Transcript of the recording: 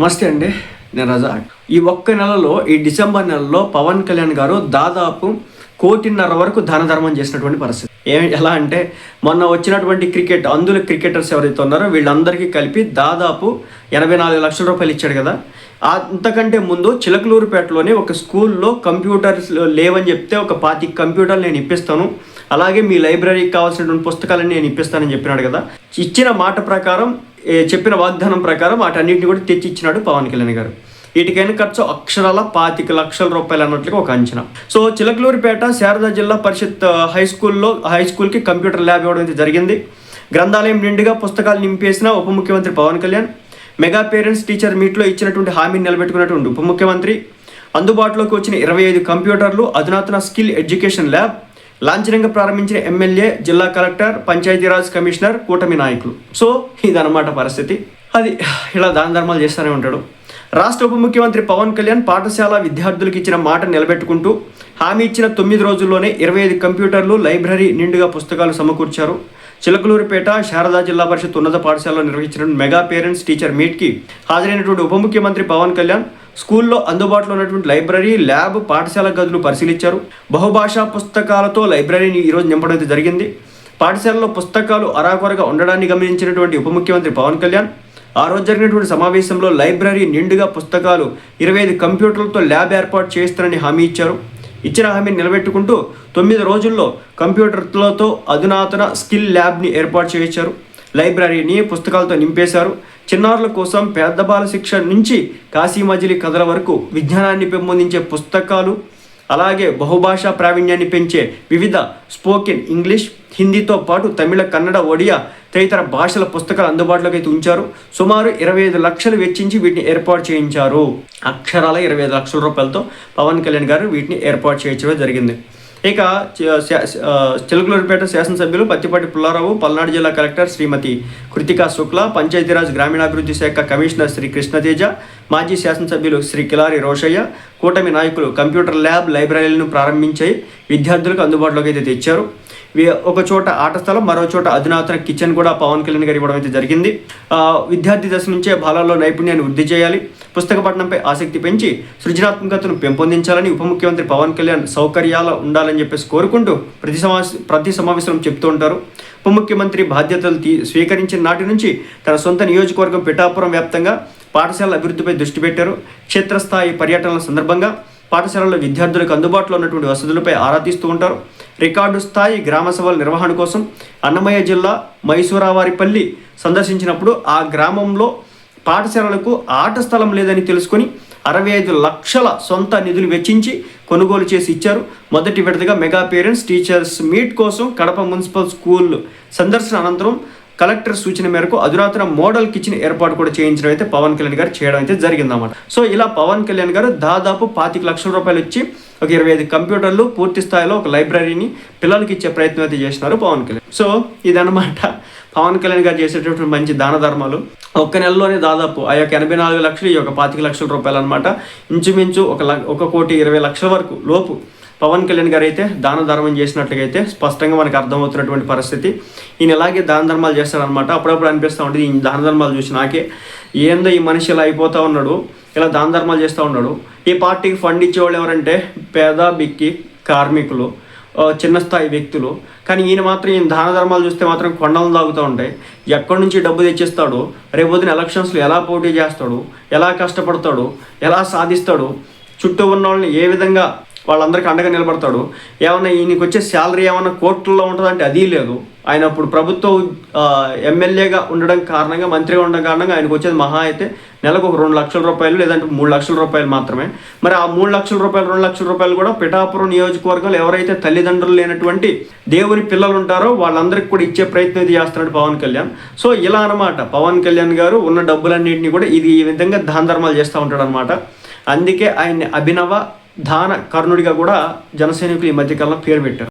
నమస్తే అండి నేను రజాక్ ఈ ఒక్క నెలలో ఈ డిసెంబర్ నెలలో పవన్ కళ్యాణ్ గారు దాదాపు కోటిన్నర వరకు దాన ధర్మం చేసినటువంటి పరిస్థితి. ఏ ఎలా అంటే మొన్న వచ్చినటువంటి క్రికెట్ అందులో క్రికెటర్స్ ఎవరైతే ఉన్నారో వీళ్ళందరికీ కలిపి దాదాపు ఎనభై నాలుగు లక్షల రూపాయలు ఇచ్చాడు కదా. అంతకంటే ముందు చిలకలూరుపేటలోనే ఒక స్కూల్లో కంప్యూటర్స్ లేవని చెప్తే ఒక పాతి కంప్యూటర్లు నేను ఇప్పిస్తాను. అలాగే మీ లైబ్రరీకి కావాల్సినటువంటి పుస్తకాలను నేను ఇప్పిస్తానని చెప్పినాడు కదా. ఇచ్చిన మాట ప్రకారం చెప్పిన వాగ్దానం ప్రకారం వాటన్నిటిని కూడా తెచ్చి ఇచ్చినాడు పవన్ కళ్యాణ్ గారు. వీటికైనా ఖర్చు అక్షరాల పాతిక లక్షల రూపాయలు అన్నట్లుగా ఒక అంచనా. సో చిలకలూరిపేట శారదా జిల్లా పరిషత్ హై స్కూల్లో హై స్కూల్కి కంప్యూటర్ ల్యాబ్ ఇవ్వడం అయితే జరిగింది. గ్రంథాలయం నిండుగా పుస్తకాలు నింపేసిన ఉప ముఖ్యమంత్రి Pawan Kalyan mega parents teacher మీట్లో ఇచ్చినటువంటి హామీని నిలబెట్టుకున్నటువంటి ఉప ముఖ్యమంత్రి అందుబాటులోకి వచ్చిన ఇరవై ఐదు కంప్యూటర్లు అధునాతన స్కిల్ ఎడ్యుకేషన్ ల్యాబ్ లాంఛనంగా ప్రారంభించిన ఎమ్మెల్యే జిల్లా కలెక్టర్ పంచాయతీరాజ్ కమిషనర్ కూటమి నాయకులు. సో ఇదన్నమాట పరిస్థితి. అది ఇలా దాన ధర్మాలు చేస్తూనే ఉంటాడు. రాష్ట్ర ఉప ముఖ్యమంత్రి పవన్ కళ్యాణ్ పాఠశాల విద్యార్థులకు ఇచ్చిన మాట నిలబెట్టుకుంటూ హామీ ఇచ్చిన తొమ్మిది రోజుల్లోనే ఇరవై ఐదు కంప్యూటర్లు లైబ్రరీ నిండుగా పుస్తకాలు సమకూర్చారు. చిలకలూరుపేట శారదా జిల్లా పరిషత్ ఉన్నత పాఠశాలలో నిర్వహించిన మెగా పేరెంట్స్ టీచర్ మీట్కి హాజరైనటువంటి ఉప ముఖ్యమంత్రి పవన్ కళ్యాణ్ స్కూల్లో అందుబాటులో ఉన్నటువంటి లైబ్రరీ ల్యాబ్ పాఠశాల గదులు పరిశీలించారు. బహుభాషా పుస్తకాలతో లైబ్రరీని ఈరోజు నింపడం అయితే జరిగింది. పాఠశాలలో పుస్తకాలు అరాకొరగా ఉండడాన్ని గమనించినటువంటి ఉప ముఖ్యమంత్రి పవన్ కళ్యాణ్ ఆ రోజు జరిగినటువంటి సమావేశంలో లైబ్రరీ నిండుగా పుస్తకాలు ఇరవై ఐదు కంప్యూటర్లతో ల్యాబ్ ఏర్పాటు చేస్తారని హామీ ఇచ్చారు. ఇచ్చిన హామీని నిలబెట్టుకుంటూ తొమ్మిది రోజుల్లో కంప్యూటర్లతో అధునాతన స్కిల్ ల్యాబ్ని ఏర్పాటు చేయించారు. లైబ్రరీని పుస్తకాలతో నింపేశారు. చిన్నారుల కోసం పేద బాల శిక్ష నుంచి కాశీ మజిలీ కథల వరకు విజ్ఞానాన్ని పెంపొందించే పుస్తకాలు అలాగే బహుభాషా ప్రావీణ్యాన్ని పెంచే వివిధ స్పోకెన్ ఇంగ్లీష్ హిందీతో పాటు తమిళ కన్నడ ఒడియా తదితర భాషల పుస్తకాలు అందుబాటులోకి అయితే ఉంచారు. సుమారు ఇరవై ఐదు లక్షలు వెచ్చించి వీటిని ఏర్పాటు చేయించారు. అక్షరాల ఇరవై ఐదు లక్షల రూపాయలతో పవన్ కళ్యాణ్ గారు వీటిని ఏర్పాటు చేయించడం జరిగింది. ఇక చ- చిలకలూరుపేట శాసనసభ్యులు పత్తిపాటి పుల్లారావు పల్నాడు జిల్లా కలెక్టర్ శ్రీమతి కృతికా శుక్ల పంచాయతీరాజ్ గ్రామీణాభివృద్ధి శాఖ కమిషనర్ శ్రీ కృష్ణతేజ మాజీ శాసనసభ్యులు శ్రీ కిలారి రోషయ్య కూటమి నాయకులు కంప్యూటర్ ల్యాబ్ లైబ్రరీలను ప్రారంభించాయి విద్యార్థులకు అందుబాటులోకి అయితే తెచ్చారు. ఒక చోట ఆట స్థలం మరో చోట అధునాతన కిచెన్ కూడా పవన్ కళ్యాణ్ గారు ఇవ్వడం అయితే జరిగింది. విద్యార్థి దశ నుంచే బాలల్లో నైపుణ్యాన్ని వృద్ధి చేయాలి. పుస్తక పఠనంపై ఆసక్తి పెంచి సృజనాత్మకతను పెంపొందించాలని ఉప ముఖ్యమంత్రి పవన్ కళ్యాణ్ సౌకర్యాలు ఉండాలని చెప్పేసి కోరుకుంటూ ప్రతి సమావేశ ప్రతి సమావేశంలో చెప్తూ ఉంటారు. ఉప ముఖ్యమంత్రి బాధ్యతలు తీ స్వీకరించిన నాటి నుంచి తన సొంత నియోజకవర్గం పిఠాపురం వ్యాప్తంగా పాఠశాల అభివృద్ధిపై దృష్టి పెట్టారు. క్షేత్రస్థాయి పర్యటనల సందర్భంగా పాఠశాలలో విద్యార్థులకు అందుబాటులో ఉన్నటువంటి వసతులపై ఆరా తీస్తూ ఉంటారు. రికార్డు స్థాయి గ్రామ సభల నిర్వహణ కోసం అన్నమయ్య జిల్లా మైసూరావారిపల్లి సందర్శించినప్పుడు ఆ గ్రామంలో పాఠశాలలకు ఆట స్థలం లేదని తెలుసుకొని అరవై ఐదు లక్షల సొంత నిధులు వెచ్చించి కొనుగోలు చేసి ఇచ్చారు. మొదటి విడతగా మెగా పేరెంట్స్ టీచర్స్ మీట్ కోసం కడప మున్సిపల్ స్కూల్ సందర్శన అనంతరం కలెక్టర్ సూచన మేరకు అధురాతన మోడల్ కిచెన్ ఏర్పాటు కూడా చేయించడం అయితే పవన్ కళ్యాణ్ గారు చేయడం అయితే జరిగిందన్నమాట. సో ఇలా పవన్ కళ్యాణ్ గారు దాదాపు పాతిక లక్షల రూపాయలు ఇచ్చి ఒక ఇరవై ఐదు కంప్యూటర్లు పూర్తి స్థాయిలో ఒక లైబ్రరీని పిల్లలకి ఇచ్చే ప్రయత్నం అయితే చేసినారు పవన్ కళ్యాణ్. సో ఇదనమాట పవన్ కళ్యాణ్ గారు చేసేటటువంటి మంచి దాన ధర్మాలు. ఒక్క నెలలోనే దాదాపు ఆ యొక్క ఎనభై నాలుగు లక్షలు ఈ యొక్క పాతిక లక్షల రూపాయలు అనమాట ఇంచుమించు ఒక ఒక కోటి ఇరవై లక్షల వరకు లోపు పవన్ కళ్యాణ్ గారు అయితే దాన ధర్మం చేసినట్లుగా అయితే స్పష్టంగా మనకు అర్థమవుతున్నటువంటి పరిస్థితి. ఈయన ఇలాగే దాన ధర్మాలు చేస్తారనమాట అప్పుడప్పుడు అనిపిస్తూ ఉంటుంది ఈ దాన ధర్మాలు చూసి నాకే ఏందో ఈ మనిషి ఇలా అయిపోతూ ఉన్నాడు ఇలా దాన ధర్మాలు చేస్తూ ఉన్నాడు. ఈ పార్టీకి ఫండ్ ఇచ్చేవాళ్ళు ఎవరంటే పేద బిక్కి కార్మికులు చిన్న స్థాయి వ్యక్తులు. కానీ ఈయన మాత్రం ఈయన దాన ధర్మాలు చూస్తే మాత్రం కొండలు తాగుతూ ఉంటాయి. ఎక్కడి నుంచి డబ్బు తెచ్చిస్తాడు రేపు పొద్దున ఎలక్షన్స్లో ఎలా పోటీ చేస్తాడు ఎలా కష్టపడతాడు ఎలా సాధిస్తాడు చుట్టూ ఉన్న వాళ్ళని ఏ విధంగా వాళ్ళందరికీ అండగా నిలబడతాడు. ఏమన్నా ఈయనకి వచ్చే శాలరీ ఏమన్నా కోర్టుల్లో ఉంటుందంటే అది లేదు. ఆయన అప్పుడు ప్రభుత్వ ఎమ్మెల్యేగా ఉండడం కారణంగా మంత్రిగా ఉండడం కారణంగా ఆయనకు వచ్చేది మహా అయితే నెలకు ఒక రెండు లక్షల రూపాయలు లేదంటే మూడు లక్షల రూపాయలు మాత్రమే. మరి ఆ మూడు లక్షల రూపాయలు రెండు లక్షల రూపాయలు కూడా పిఠాపురం నియోజకవర్గంలో ఎవరైతే తల్లిదండ్రులు లేనటువంటి దేవుని పిల్లలు ఉంటారో వాళ్ళందరికీ కూడా ఇచ్చే ప్రయత్నం ఇది చేస్తున్నాడు పవన్ కళ్యాణ్. సో ఇలా అనమాట పవన్ కళ్యాణ్ గారు ఉన్న డబ్బులన్నింటినీ కూడా ఇది ఈ విధంగా దాన ధర్మాలు చేస్తూ ఉంటాడు అనమాట అందుకే ఆయన్ని అభినవ దాన కర్ణుడిగా కూడా జనసైనికులు ఈ మధ్యకాలంలో పేరు పెట్టారు.